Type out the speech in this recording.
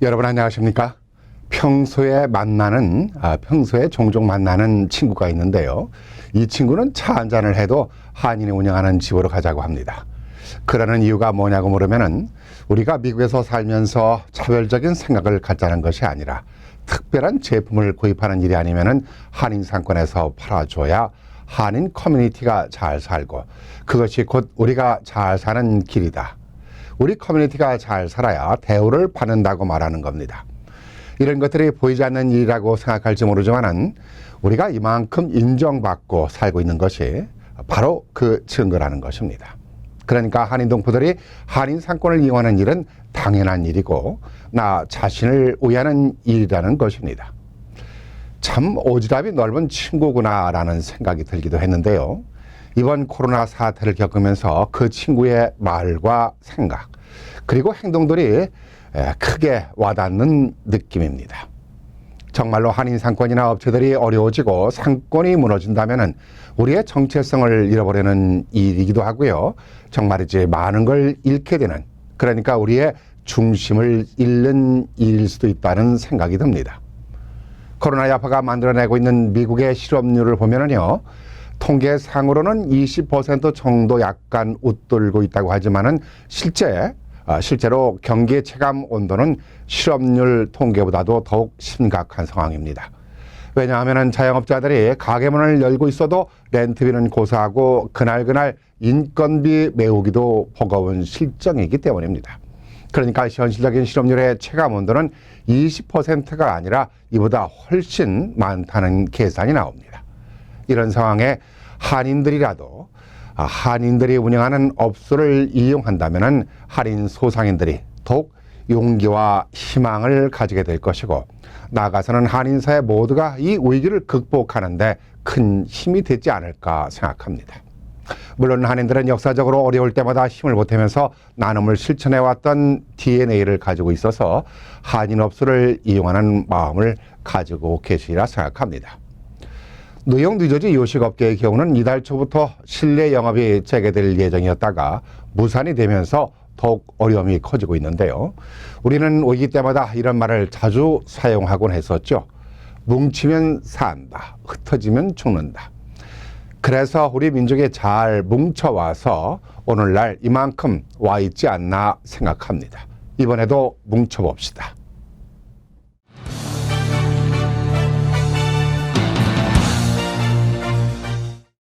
여러분 안녕하십니까? 평소에 만나는 아, 평소에 종종 만나는 친구가 있는데요. 이 친구는 차 한 잔을 해도 한인이 운영하는 집으로 가자고 합니다. 그러는 이유가 뭐냐고 물으면은 우리가 미국에서 살면서 차별적인 생각을 갖자는 것이 아니라 특별한 제품을 구입하는 일이 아니면은 한인 상권에서 팔아줘야 한인 커뮤니티가 잘 살고 그것이 곧 우리가 잘 사는 길이다. 우리 커뮤니티가 잘 살아야 대우를 받는다고 말하는 겁니다. 이런 것들이 보이지 않는 일이라고 생각할지 모르지만은 우리가 이만큼 인정받고 살고 있는 것이 바로 그 증거라는 것입니다. 그러니까 한인 동포들이 한인 상권을 이용하는 일은 당연한 일이고 나 자신을 위하는 일이라는 것입니다. 참 오지랖이 넓은 친구구나라는 생각이 들기도 했는데요. 이번 코로나 사태를 겪으면서 그 친구의 말과 생각 그리고 행동들이 에, 크게 와닿는 느낌입니다. 정말로 한인 상권이나 업체들이 어려워지고 상권이 무너진다면 우리의 정체성을 잃어버리는 일이기도 하고요. 정말이지 많은 걸 잃게 되는 그러니까 우리의 중심을 잃는 일일 수도 있다는 생각이 듭니다. 코로나 여파가 만들어내고 있는 미국의 실업률을 보면은요. 통계상으로는 20% 정도 약간 웃돌고 있다고 하지만은 실제 아, 실제로 경기 체감 온도는 실업률 통계보다도 더욱 심각한 상황입니다. 왜냐하면 자영업자들이 가게 문을 열고 있어도 렌트비는 고사하고 그날그날 인건비 메우기도 버거운 실정이기 때문입니다. 그러니까 현실적인 실업률의 체감 온도는 20%가 아니라 이보다 훨씬 많다는 계산이 나옵니다. 이런 상황에 한인들이라도 아, 한인들이 운영하는 업소를 이용한다면 한인 소상인들이 더욱 용기와 희망을 가지게 될 것이고 나아가서는 한인 사회 모두가 이 위기를 극복하는데 큰 힘이 되지 않을까 생각합니다. 물론 한인들은 역사적으로 어려울 때마다 힘을 보태면서 나눔을 실천해왔던 DNA를 가지고 있어서 한인 업소를 이용하는 마음을 가지고 계시리라 생각합니다. 뉴욕 뉴저지 요식업계의 경우는 이달 초부터 실내 영업이 재개될 예정이었다가 무산이 되면서 더욱 어려움이 커지고 있는데요. 우리는 위기 때마다 이런 말을 자주 사용하곤 했었죠. 뭉치면 산다, 흩어지면 죽는다. 그래서 우리 민족이 잘 뭉쳐와서 오늘날 이만큼 와 있지 않나 생각합니다. 이번에도 뭉쳐봅시다.